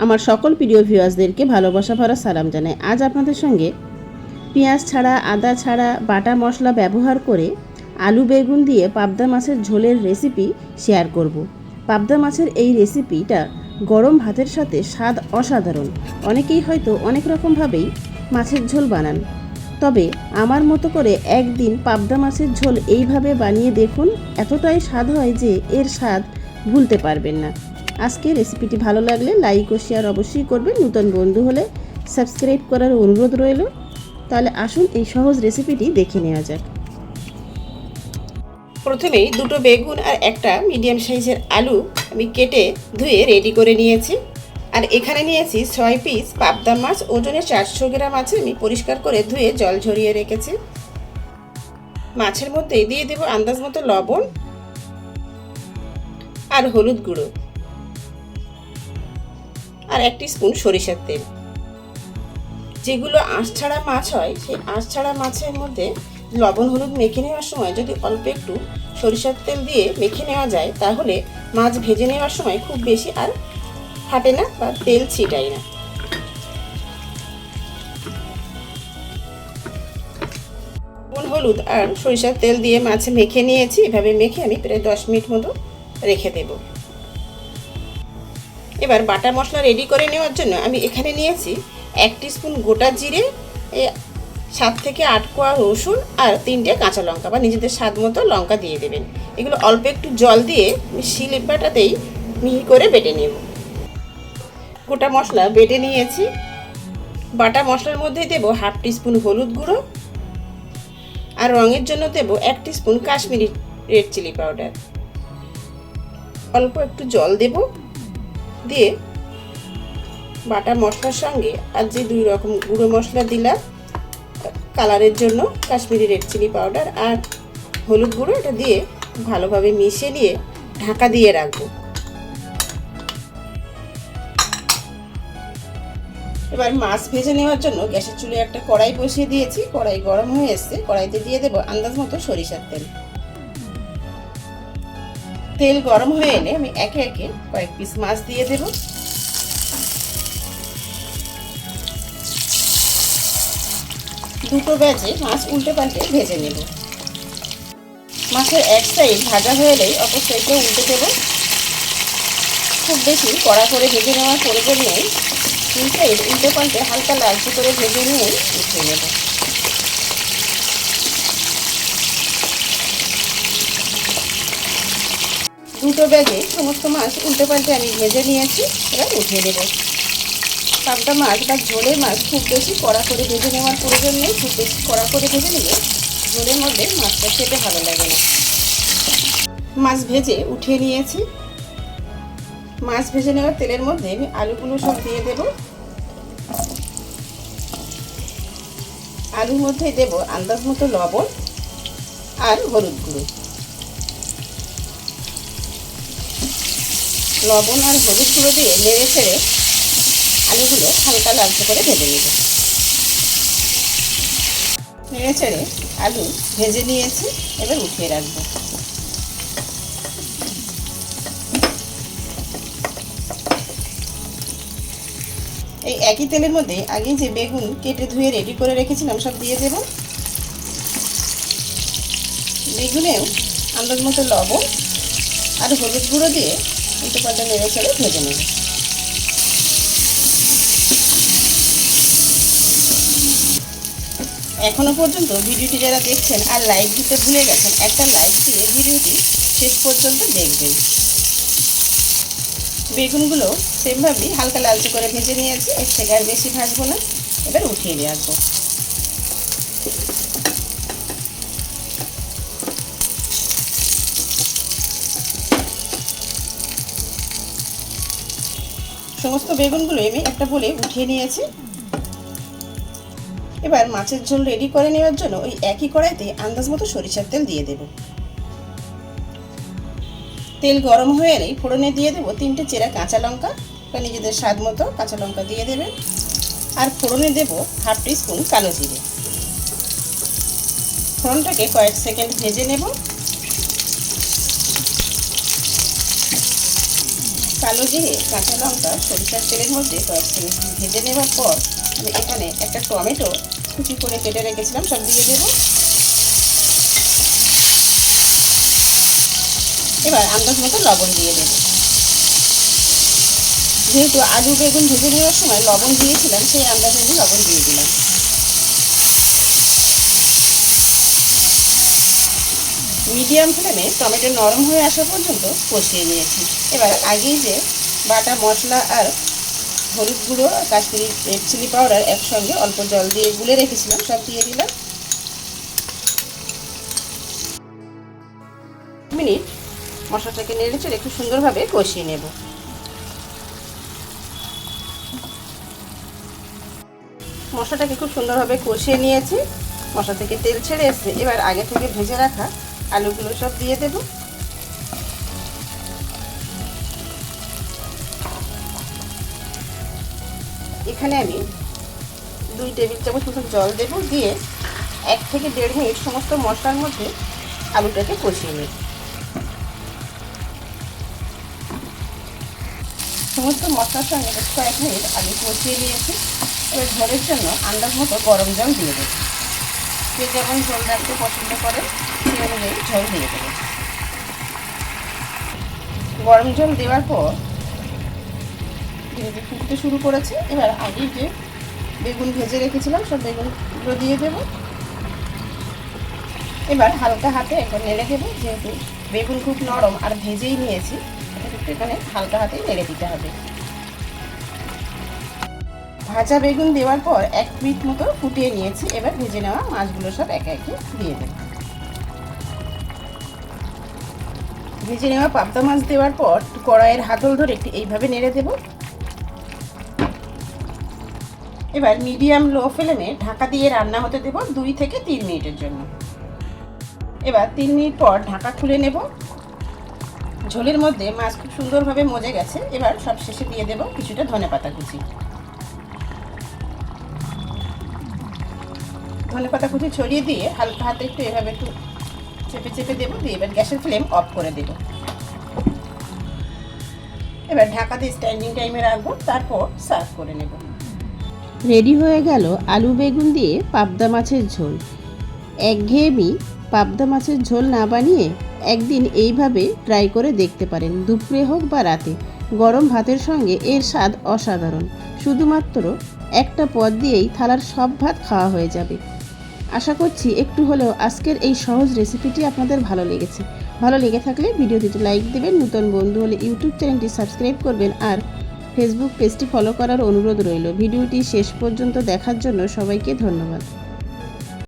আমার সকল প্রিয় ভিউয়ার্সদেরকে ভালোবাসা ভরা সালাম জানাই। আজ আপনাদের সঙ্গে পেঁয়াজ ছাড়া, আদা ছাড়া, বাটা মশলা ব্যবহার করে আলু বেগুন দিয়ে পাবদা মাছের ঝোলের রেসিপি শেয়ার করব। পাবদা মাছের এই রেসিপিটা গরম ভাতের সাথে স্বাদ অসাধারণ। অনেকেই হয়তো অনেক রকমভাবেই মাছের ঝোল বানান। তবে আমার মতো করে একদিন পাবদা মাছের ঝোল এইভাবে বানিয়ে দেখুন, এতটাই স্বাদ হয় যে এর স্বাদ ভুলতে পারবেন না। আজকে রেসিপিটি ভালো লাগলে লাইক ও শেয়ার অবশ্যই করবেন। নতুন বন্ধু হলে সাবস্ক্রাইব করার অনুরোধ রইল। তাহলে আসুন এই সহজ রেসিপিটি দেখে নেওয়া যাক। প্রথমেই দুটো বেগুন আর একটা মিডিয়াম সাইজের আলু আমি কেটে ধুয়ে রেডি করে নিয়েছি। আর এখানে নিয়েছি ছয় পিস পাবদা মাছ, ওজনে চারশো গ্রাম আছে, আমি পরিষ্কার করে ধুয়ে জল ঝরিয়ে রেখেছি। মাছের মধ্যে দিয়ে দেবো আন্দাজ মতো লবণ আর হলুদ গুঁড়ো। আর এক স্পুন সরিষার তেল। যেগুলো আঁশ ছাড়া মাছ হয়, সেই আঁশ ছাড়া মাছের মধ্যে লবণ, হলুদ মেখে নেওয়ার সময় যদি অল্প একটু সরিষার তেল দিয়ে মেখে নেওয়া যায়, তাহলে মাছ ভেজে নেওয়ার সময় খুব বেশি আর ফাটে না বা তেল ছিটায় না। লবণ, হলুদ আর সরিষার তেল দিয়ে মাছে মেখে নিয়েছি, এভাবে মেখে আমি প্রায় দশ মিনিট মতো রেখে দেব। এবার বাটা মশলা রেডি করে নেওয়ার জন্য আমি এখানে নিয়েছি এক স্পুন গোটা জিরে সাত থেকে আট কোয়া রসুন আর তিনটে কাঁচা লঙ্কা বা নিজেদের স্বাদ মতো লঙ্কা দিয়ে দেবেন। এগুলো অল্প একটু জল দিয়ে শিল বাটাতেই মিহি করে বেটে নেব। গোটা মশলা বেটে নিয়েছি। বাটা মশলার মধ্যে দেব হাফ টিস্পুন হলুদ গুঁড়ো আর রঙের জন্য দেব এক spoon Kashmiri red chili powder অল্প একটু জল দেব। দিয়ে বাটা মশলার সঙ্গে আর যে দুই রকম গুঁড়ো মশলা দিলাম, কালারের জন্য কাশ্মীরি রেড চিলি পাউডার আর হলুদ গুঁড়ো, এটা দিয়ে ভালোভাবে মিশিয়ে নিয়ে ঢাকা দিয়ে রাখব। এবার মাছ ভেজে নেওয়ার জন্য গ্যাসের চুলে একটা কড়াই বসিয়ে দিয়েছি। কড়াই গরম হয়ে এসছে। কড়াইতে দিয়ে দেবো আন্দাজ মতো সরিষার তেল। তেল গরম হয়ে এলে আমি একে একে কয়েক পিস মাছ দিয়ে দেবো। দুটো ব্যাচে মাছ উল্টে পাল্টে ভেজে নেব। মাছের এক সাইড ভাজা হয়ে এলেই অপর সাইডে উল্টে দেবো। খুব বেশি কড়া করে ভেজে নেওয়ার প্রয়োজন নেই। তিন সাইড উল্টে পাল্টে হালকা লালচে করে ভেজে নিয়ে উঠিয়ে নেব। দুটো ব্যাগে সমস্ত মাছ উল্টে পাল্টে আমি ভেজে নিয়েছি, এবার উঠিয়ে দেবো। পাবদা মাছ বা ঝোলের মাছ খুব বেশি কড়া করে ভেজে নেওয়ার প্রয়োজন নেই, খুব বেশি কড়া করে ভেজে নিলে ঝোলের মধ্যে মাছটা খেতে ভালো লাগে না। মাছ ভেজে উঠিয়ে নিয়েছি। মাছ ভেজে নেওয়ার তেলের মধ্যে আমি আলুগুলো সব দিয়ে দেব। আলুর মধ্যে দেব আন্দাজ মতো লবণ আর হলুদ গুঁড়ো। লবণ আর হলুদ গুঁড়ো দিয়ে নেড়ে ছেড়ে আলুগুলো হালকা লালচে করে ভেজে নেব। নেড়ে ছেড়ে আলু ভেজে নিয়েছি, এবার উঠিয়ে রাখব। এই একই তেলের মধ্যে আগে যে বেগুন কেটে ধুয়ে রেডি করে রেখেছিলাম, সব দিয়ে দেব। বেগুনেও আন্দাজ মতো লবণ আর হলুদ গুঁড়ো দিয়ে উল্টো পাল্টা নেড়ে ছেড়ে ভেজে নেব এখনও পর্যন্ত ভিডিওটি যারা দেখছেন আর লাইক দিতে ভুলে গেছেন, একটা লাইক দিয়ে ভিডিওটি শেষ পর্যন্ত দেখবেন। বেগুনগুলো সেমভাবেই হালকা লালচে করে ভেজে নিয়েছি, এর থেকে আর বেশি ভাজবো না, এবার উঠিয়ে দিয়ে আসব। সমস্ত বেগুনগুলো আমি একটা বলে উঠিয়ে নিয়েছি। এবার মাছের ঝোল রেডি করে নেওয়ার জন্য ওই একই কড়াইতে আন্দাজ মতো সরিষার তেল দিয়ে দেব। তেল গরম হয়ে এলেই ফোড়নে দিয়ে দেবো তিনটে চেরা কাঁচা লঙ্কা বা নিজেদের স্বাদ মতো কাঁচা লঙ্কা দিয়ে দেবেন। আর ফোড়নে দেব হাফ টি স্পুন কালো জিরে। ফোড়নটাকে কয়েক সেকেন্ড ভেজে নেব। কালো জিরে, কাঁচা লঙ্কা, সরিষার তেলের মধ্যে কয়েক মিনিট ভেজে নেওয়ার পর আমি এখানে একটা টমেটো কুচি করে কেটে রেখেছিলাম, সব দিয়ে দেবো। এবার আন্দাজ মতো লবণ দিয়ে দেবো। যেহেতু আলু, বেগুন ভেজে নেওয়ার সময় লবণ দিয়েছিলাম, সেই আন্দাজ আমি লবণ দিয়ে দিলাম। মিডিয়াম ফ্লেমে টমেটো নরম হয়ে আসা পর্যন্ত কষিয়ে নিয়েছি। এবার আগেই যে বাটা মশলা আর হলুদ গুঁড়ো কাশ্মীরি রেড চিলি পাউডার একসঙ্গে অল্প জল দিয়ে গুলে রেখেছিলাম, সব দিয়ে দিলাম। মিনিট মশলাটাকে নেড়ে চেড়ে একটু সুন্দরভাবে কষিয়ে নেব। মশলাটাকে খুব সুন্দরভাবে কষিয়ে নিয়েছি। মশলা থেকে তেল ছেড়ে এসছে। এবার আগে থেকে ভেজে রাখা আলুগুলো সব দিয়ে দেব। এখানে আমি দুই টেবিল চামচ মতন জল দেব, দিয়ে এক থেকে দেড় মিনিট সমস্ত মশলার মধ্যে আলুটাকে কষিয়ে নেব। সমস্ত মশলার সঙ্গে বেশ কয়েক মিনিট আলু কষিয়ে নিয়েছি। এবার ঝোলের জন্য আন্দাজ মতো গরম জল দিয়ে দেবো। যে যেমন ঝোল রাখতে পছন্দ করে ঝোল দিয়ে দেবো গরম জল দেওয়ার পর ধীরে ফুটতে শুরু করেছে। এবার আগে যে বেগুন ভেজে রেখেছিলাম, সব বেগুনগুলো দিয়ে দেবো। এবার হালকা হাতে একবার নেড়ে দেবো, যেহেতু বেগুন খুব নরম আর ভেজেই নিয়েছি এখানে হালকা হাতেই নেড়ে দিতে হবে। ভাজা বেগুন দেওয়ার পর এক মিনিট মতো ফুটিয়ে নিয়েছি। এবার ভেজে নেওয়া মাছগুলো সব একে একে দিয়ে দেব। ভেজে নেওয়া পাবদা মাছ দেওয়ার পর কড়াইয়ের হাতল ধরে একটু এইভাবে নেড়ে দেব। এবার মিডিয়াম লো ফ্লেমে ঢাকা দিয়ে রান্না হতে দেব দুই থেকে তিন মিনিটের জন্য। এবার তিন মিনিট পর ঢাকা খুলে নেব। ঝোলের মধ্যে মাছ খুব সুন্দরভাবে মজে গেছে। এবার সব শেষে দিয়ে দেব কিছুটা ধনে পাতা কুচি। ধনে পাতা কুচি ছড়িয়ে দিয়ে হালকা হাতে একটু এভাবে একটু চেপে চেপে দেবো, দিয়ে এবার গ্যাসের ফ্লেম অফ করে দেব। এবার ঢাকা দিয়ে স্ট্যান্ডিং টাইমে রাখব, তারপর সার্ভ করে নেব। রেডি হয়ে গেল আলু বেগুন দিয়ে পাবদা মাছের ঝোল। একঘেয়েমি পাবদা মাছের ঝোল না বানিয়ে একদিন এইভাবে ট্রাই করে দেখতে পারেন, দুপুরে হোক বা রাতে। গরম ভাতের সঙ্গে এর স্বাদ অসাধারণ। শুধুমাত্র একটা পদ দিয়েই থালার সব ভাত খাওয়া হয়ে যাবে। আশা করছি একটু হলেও আজকের এই সহজ রেসিপিটি আপনাদের ভালো লেগেছে। ভালো লেগে থাকলে ভিডিওটিতে লাইক দেবেন, নতুন বন্ধু হলে ইউটিউব চ্যানেলটি সাবস্ক্রাইব করবেন আর ফেসবুক পেজটি ফলো করার অনুরোধ রইল। ভিডিওটি শেষ পর্যন্ত দেখার জন্য সবাইকে ধন্যবাদ।